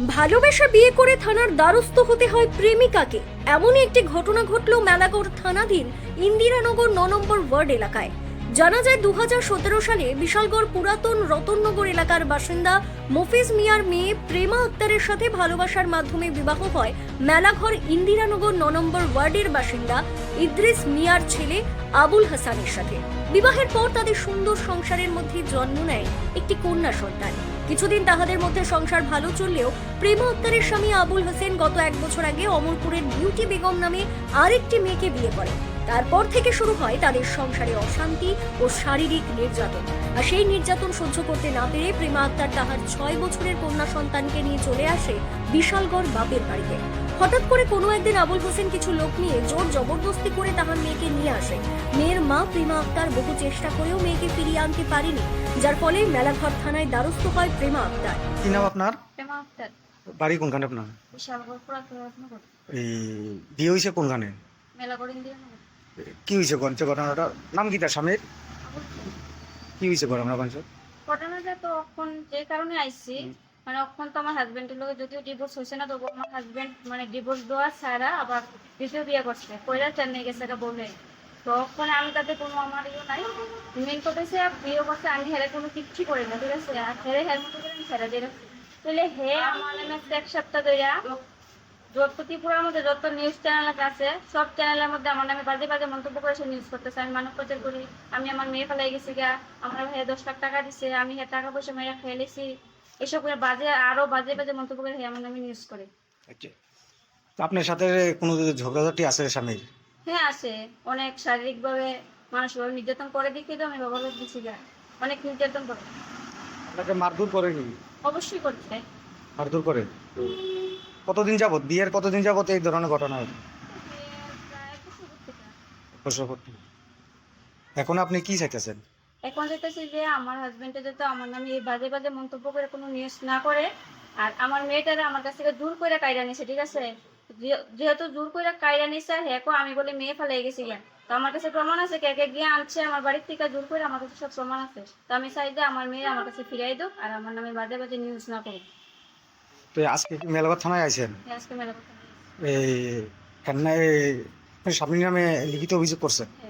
ভালোবেসে বিয়ে করে থানার দ্বারস্থ হতে হয় প্রেমিকাকে। এমনই একটি ঘটনা ঘটল মেলাগড় থানাধীন ইন্দিরানগর ন নম্বর ওয়ার্ড এলাকায়। জানা যায় দু হাজার সতেরো সালে বিশালগড় পুরাতন রতননগর এলাকার বাসিন্দা মফিজ মিয়ার মেয়ে প্রেমা আক্তারের সাথে ভালোবাসার মাধ্যমে বিবাহ হয় মেলাঘর ইন্দিরানগর ন নম্বর ওয়ার্ডের বাসিন্দা ইদ্রিস মিয়ার ছেলে আবুল হাসানের সাথে। বিবাহের পর তাদের সুন্দর সংসারের মধ্যে জন্ম নেয় একটি কন্যা সন্তান। কিছুদিন তাহাদের মধ্যে সংসার ভালো চললেও প্রেমা আক্তারের স্বামী আবুল হোসেন গত এক বছর আগে অমরপুরের বিউটি বেগম নামে আরেকটি মেয়েকে বিয়ে করে তারপর থেকে শুরু হয় তাদের সংসারে অশান্তি ও শারীরিক নির্যাতন। আর সেই নির্যাতন সহ্য করতে না পেরে প্রেমা আক্তার তাহার ছয় বছরের কন্যা সন্তানকে নিয়ে চলে আসে বিশালগড় বাপের বাড়িতে। হঠাৎ করে কোনো একদিন আবুল হোসেন কিছু লোক নিয়ে জোর জবরদস্তি করে তাহার মেয়েকে নিয়ে আসে। মেয়ের মা প্রেমা আক্তার বহু চেষ্টা করেও মেয়েকে ফিরিয়ে আনতে পারেনি যার ফলে মেলাঘর থানায় দ্বারস্থ হয় প্রেমা আক্তার। কি নাম আপনার? প্রেমা আক্তার। বাড়ি কোনখানে আপনার? বিশালগড় পুরাতন এই বিয়ে হয়েছে কোনখানে? কি হয়েছে গঞ্চে ঘটনাটা? নাম কি তার স্বামীর? কি হয়েছে ঘটনা গঞ্চে ঘটনাটা তো এখন যে কারণে আইছি মানে এখন তো আমার হাজবেন্ডের লোক যদিও ডিভোর্স হয়েছে না তবু আমার হাজবেন্ড মানে ডিভোর্স দেওয়া ছাড়া আবার দ্বিতীয় বিয়ে করছে। কইরা চেন্নাই গেছে এটা বলে। তো ওখানে আমি তাতে কোনো আমার ইয়ে নাই। মেন কথা হচ্ছে বিয়ে করছে আমি হেরে কোনো কিচ্ছু করি না ঠিক আছে? হেরে হের মতো করে আমি ছেড়ে দিয়ে তাহলে হে আমার এক সপ্তাহ ধরে যত ত্রিপুরার মধ্যে যত নিউজ চ্যানেল আছে সব চ্যানেলের মধ্যে আমার নামে বাজে বাজে মন্তব্য করে সে নিউজ করতেছে। আমি মানব প্রচার করি আমি আমার মেয়ে ফেলাই গেছি গা আমার ভাই দশ লাখ টাকা দিছে আমি হে টাকা পয়সা মেয়ে খেলেছি এসব করে বাজে আরও বাজে বাজে মন্তব্য করে আমার নামে নিউজ করে। আচ্ছা। আপনার সাথে কোনো ঝগড়াঝাটি আছে স্বামীর? হ্যাঁ আছে। অনেক শারীরিক ভাবে মানসিকভাবে নির্যাতন করে দিকে তো আমি বাবা দিচ্ছি গা। অনেক নির্যাতন করে। আপনাকে মারধর করে কি? অবশ্যই করতে মারধর করে? কতদিন যাবত? বিয়ের কতদিন যাবত এই ধরনের ঘটনা থেকে। এখন আপনি কি চাইতেছেন? এখন যেতেছি যে আমার হাজবেন্ডে যাতে আমার নামে এই বাজে বাজে মন্তব্য করে কোনো নিউজ না করে, আর আমার মেয়েটারে আমার কাছ থেকে দূর করে কায়রা নিছে, ঠিক আছে? যেহেতু দূর করে কায়রা নিছে আর হ্যাঁ আমি বলে মেয়ে ফেলাই গেছি তো আমার কাছে প্রমাণ আছে, কে কে গিয়ে আনছে, আমার বাড়ির থেকে দূর করে আমার কাছে সব প্রমাণ আছে। তো আমি চাই যে আমার মেয়ে আমার কাছে ফিরাই দোক, আর আমার নামে বাজে বাজে নিউজ না করুক। তো আজকে কি মেলাঘর থানায় আছেন এই মেলা এই হ্যান্না নামে লিখিত অভিযোগ করছেন হ্যাঁ।